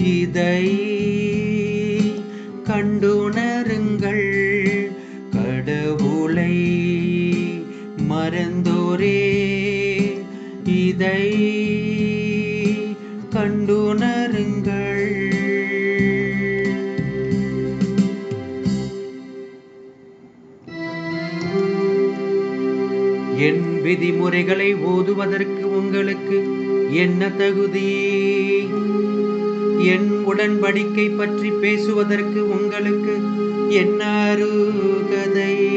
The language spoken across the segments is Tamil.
இதை கண்டுணருங்கள் கடவுளை மறந்தோரே. இதை கண்டுணருங்கள். என் விதிமுறைகளை ஓதுவதற்கு உங்களுக்கு என்ன தகுதி? என் உடன்படிக்கை பற்றி பேசுவதற்கு உங்களுக்கு என்ன அருகதை?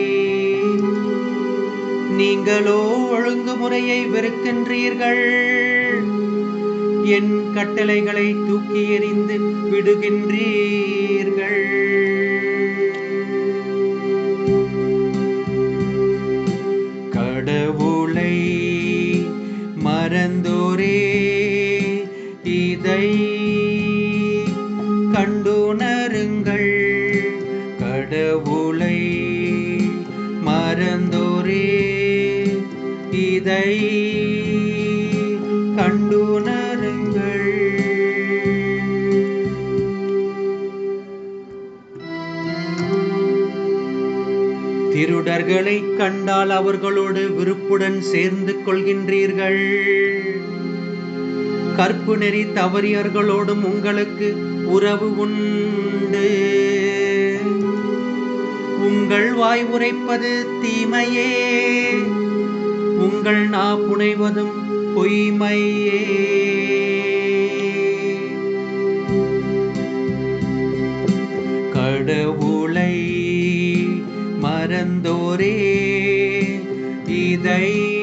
நீங்களோ ஒழுங்குமுறையை வெறுக்கின்றீர்கள். என் கட்டளைகளை தூக்கி எறிந்து விடுகின்றீர்கள். கடவுளை மறந்தோரே இதை மறந்தோரே இதை கண்டுணருங்கள். திருடர்களை கண்டால் அவர்களோடு விருப்புடன் சேர்ந்து கொள்கின்றீர்கள். கற்பு நெறி தவறியர்களோடும் உங்களுக்கு உறவு உண்டு. உங்கள் வாய் உரைப்பது தீமையே. உங்கள் நா புனைவதும் பொய்மையே. கடவுளை மறந்தோரே. இதை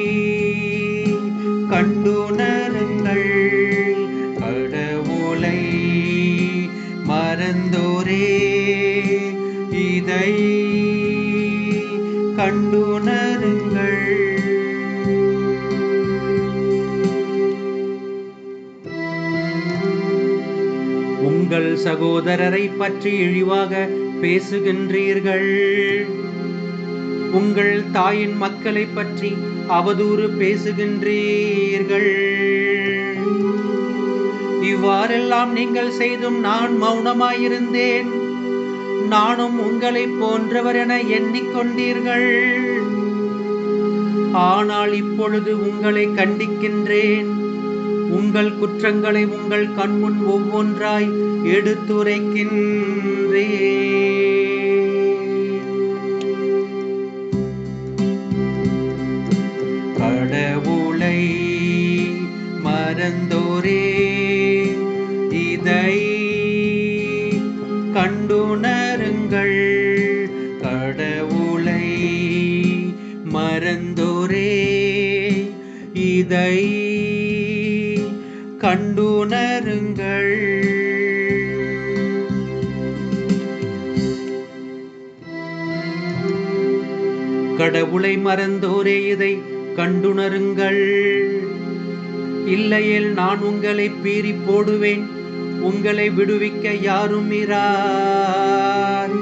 கண்டுணருங்கள். உங்கள் சகோதரரை பற்றி இழிவாக பேசுகின்றீர்கள். உங்கள் தாயின் மக்களை பற்றி அவதூறு பேசுகின்றீர்கள். இவ்வாறெல்லாம் நீங்கள் செய்தும் நான் மௌனமாயிருந்தேன். நானும் உங்களை போன்றவர் என எண்ணிக்கொண்டீர்கள். ஆனால் இப்பொழுது உங்களை கண்டிக்கின்றேன். உங்கள் குற்றங்களை உங்கள் கண்முன் ஒவ்வொன்றாய் எடுத்துரைக்கின்றேன். இதை கண்டுணருங்கள். கடவுளை மறந்தோரே இதை கண்டுணருங்கள். இல்லையேல் நான் உங்களை பீறி போடுவேன் உங்களை விடுவிக்க யாரும் இரார்.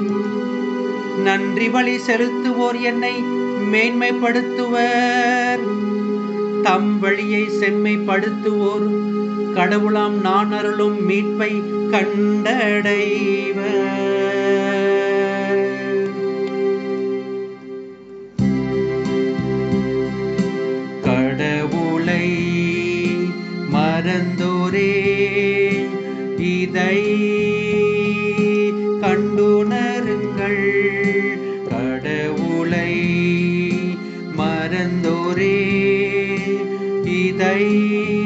நன்றி வழி செலுத்துவோர் என்னை மேன்மைப்படுத்துவர். தம் வழியை செம்மைப்படுத்துவோர். கடவுளாம் நான் அருளும் மீட்பை கண்டடைவ கடவுளை மறந்தோரே இதை கண்டுணருங்கள். கடவுளை மறந்தோரே. day.